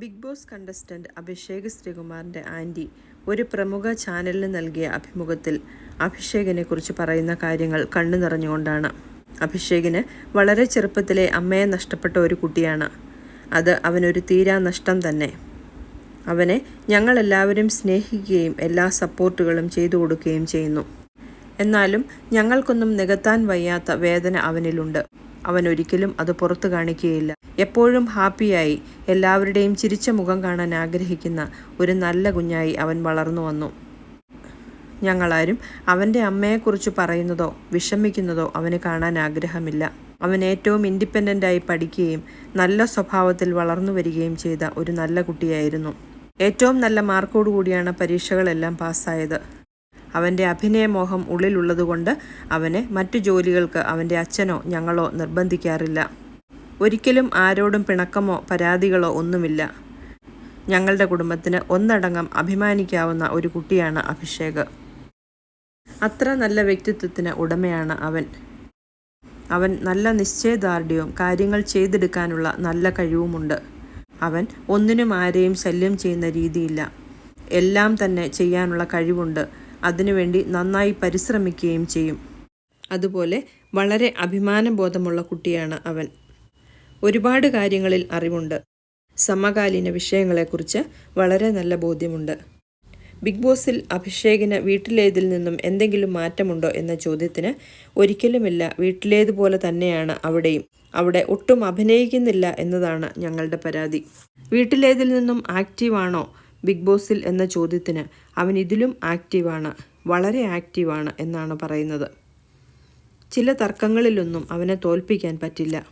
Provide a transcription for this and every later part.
Big Boss contestant Abhishek ശ്രീകുമാറിന്റെ aunty ഒരു പ്രമുഖ ചാനലിന് നൽകിയ അഭിമുഖത്തിൽ അഭിഷേകിനെ കുറിച്ച് പറയുന്ന കാര്യങ്ങൾ കണ്ണു നിറഞ്ഞുകൊണ്ടാണ്. അഭിഷേകിന് വളരെ ചെറുപ്പത്തിലെ അമ്മയെ നഷ്ടപ്പെട്ട ഒരു കുട്ടിയാണ്. അത് അവനൊരു തീരാ നഷ്ടം തന്നെ. അവനെ ഞങ്ങളെല്ലാവരും സ്നേഹിക്കുകയും എല്ലാ സപ്പോർട്ടുകളും ചെയ്തു കൊടുക്കുകയും ചെയ്യുന്നു. എന്നാലും ഞങ്ങൾക്കൊന്നും നികത്താൻ വയ്യാത്ത വേദന അവനിലുണ്ട്. അവൻ ഒരിക്കലും അത് പുറത്തു കാണിക്കുകയില്ല. എപ്പോഴും ഹാപ്പിയായി എല്ലാവരുടെയും ചിരിച്ച മുഖം കാണാൻ ആഗ്രഹിക്കുന്ന ഒരു നല്ല കുഞ്ഞായി അവൻ വളർന്നു വന്നു. ഞങ്ങളാരും അവന്റെ അമ്മയെക്കുറിച്ച് പറയുന്നതോ വിഷമിക്കുന്നതോ അവന് കാണാൻ ആഗ്രഹമില്ല. അവൻ ഏറ്റവും ഇൻഡിപെൻഡന്റായി പഠിക്കുകയും നല്ല സ്വഭാവത്തിൽ വളർന്നു വരികയും ചെയ്ത ഒരു നല്ല കുട്ടിയായിരുന്നു. ഏറ്റവും നല്ല മാർക്കോടുകൂടിയാണ് പരീക്ഷകളെല്ലാം പാസ്സായത്. അവന്റെ അഭിനയമോഹം ഉള്ളിലുള്ളതുകൊണ്ട് അവനെ മറ്റു ജോലികൾക്ക് അവന്റെ അച്ഛനോ ഞങ്ങളോ നിർബന്ധിക്കാറില്ല. ഒരിക്കലും ആരോടും പിണക്കമോ പരാതികളോ ഒന്നുമില്ല. ഞങ്ങളുടെ കുടുംബത്തിന് ഒന്നടങ്കം അഭിമാനിക്കാവുന്ന ഒരു കുട്ടിയാണ് അഭിഷേക്. അത്ര നല്ല വ്യക്തിത്വത്തിന് ഉടമയാണ് അവൻ. അവൻ നല്ല നിശ്ചയദാർഢ്യവും കാര്യങ്ങൾ ചെയ്തെടുക്കാനുള്ള നല്ല കഴിവുമുണ്ട്. അവൻ ഒന്നിനും ആരെയും ശല്യം ചെയ്യുന്ന രീതിയില്ല. എല്ലാം തന്നെ ചെയ്യാനുള്ള കഴിവുണ്ട്. അതിനുവേണ്ടി നന്നായി പരിശ്രമിക്കുകയും ചെയ്യും. അതുപോലെ വളരെ അഭിമാനബോധമുള്ള കുട്ടിയാണ് അവൻ. ഒരുപാട് കാര്യങ്ങളിൽ അറിവുണ്ട്. സമകാലീന വിഷയങ്ങളെക്കുറിച്ച് വളരെ നല്ല ബോധ്യമുണ്ട്. ബിഗ് ബോസിൽ അഭിഷേകിന് വീട്ടിലേതിൽ നിന്നും എന്തെങ്കിലും മാറ്റമുണ്ടോ എന്ന ചോദ്യത്തിന് ഒരിക്കലുമില്ല വീട്ടിലേതുപോലെ തന്നെയാണ് അവിടെയും. അവിടെ ഒട്ടും അഭിനയിക്കുന്നില്ല എന്നതാണ് ഞങ്ങളുടെ പരാതി. വീട്ടിലേതിൽ നിന്നും ആക്റ്റീവാണോ ബിഗ് ബോസിൽ എന്ന ചോദ്യത്തിന് അവൻ ഇതിലും ആക്റ്റീവാണ് വളരെ ആക്റ്റീവാണ് എന്നാണ് പറയുന്നത്. ചില തർക്കങ്ങളിലൊന്നും അവനെ തോൽപ്പിക്കാൻ പറ്റില്ല.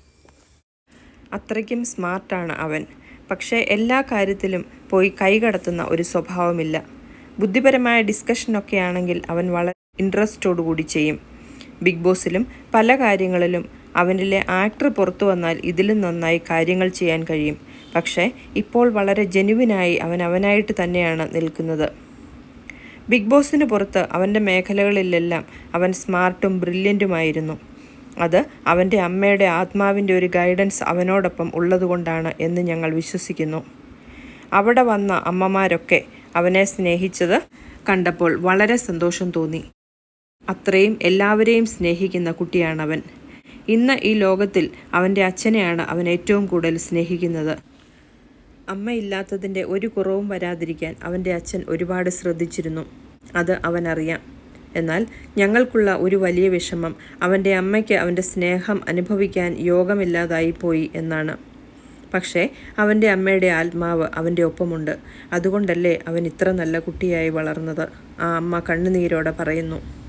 അത്രയ്ക്കും സ്മാർട്ടാണ് അവൻ. പക്ഷേ എല്ലാ കാര്യത്തിലും പോയി കൈകടത്തുന്ന ഒരു സ്വഭാവമില്ല. ബുദ്ധിപരമായ ഡിസ്കഷനൊക്കെ ആണെങ്കിൽ അവൻ വളരെ ഇൻട്രസ്റ്റോടുകൂടി ചെയ്യും. ബിഗ് ബോസിലും പല കാര്യങ്ങളിലും അവനിലെ ആക്ടർ പുറത്തു വന്നാൽ ഇതിലും നന്നായി കാര്യങ്ങൾ ചെയ്യാൻ കഴിയും. പക്ഷേ ഇപ്പോൾ വളരെ ജെനുവിനായി അവൻ അവനായിട്ട് തന്നെയാണ് നിൽക്കുന്നത്. ബിഗ് ബോസിന് പുറത്ത് അവന്റെ മേഖലകളിലെല്ലാം അവൻ സ്മാർട്ടും ബ്രില്യന്റുമായിരുന്നു അത് അവന്റെ അമ്മയുടെ ആത്മാവിന്റെ ഒരു ഗൈഡൻസ് അവനോടൊപ്പം ഉള്ളതുകൊണ്ടാണ് എന്ന് ഞങ്ങൾ വിശ്വസിക്കുന്നു. അവിടെ വന്ന അമ്മമാരൊക്കെ അവനെ സ്നേഹിച്ചത് കണ്ടപ്പോൾ വളരെ സന്തോഷം തോന്നി. അത്രയും എല്ലാവരെയും സ്നേഹിക്കുന്ന കുട്ടിയാണവൻ. ഇന്ന് ഈ ലോകത്തിൽ അവന്റെ അച്ഛനെയാണ് അവൻ ഏറ്റവും കൂടുതൽ സ്നേഹിക്കുന്നത്. അമ്മയില്ലാത്തതിന്റെ ഒരു കുറവും വരാതിരിക്കാൻ അവന്റെ അച്ഛൻ ഒരുപാട് ശ്രദ്ധിച്ചിരുന്നു. അത് അവനറിയാം. എന്നാൽ ഞങ്ങൾക്കുള്ള ഒരു വലിയ വിഷമം അവന്റെ അമ്മയ്ക്ക് അവന്റെ സ്നേഹം അനുഭവിക്കാൻ യോഗമില്ലാതായിപ്പോയി എന്നാണ്. പക്ഷേ അവന്റെ അമ്മയുടെ ആത്മാവ് അവന്റെ ഒപ്പമുണ്ട്. അതുകൊണ്ടല്ലേ അവൻ ഇത്ര നല്ല കുട്ടിയായി വളർന്നത്? ആ അമ്മ കണ്ണുനീരോടെ പറയുന്നു.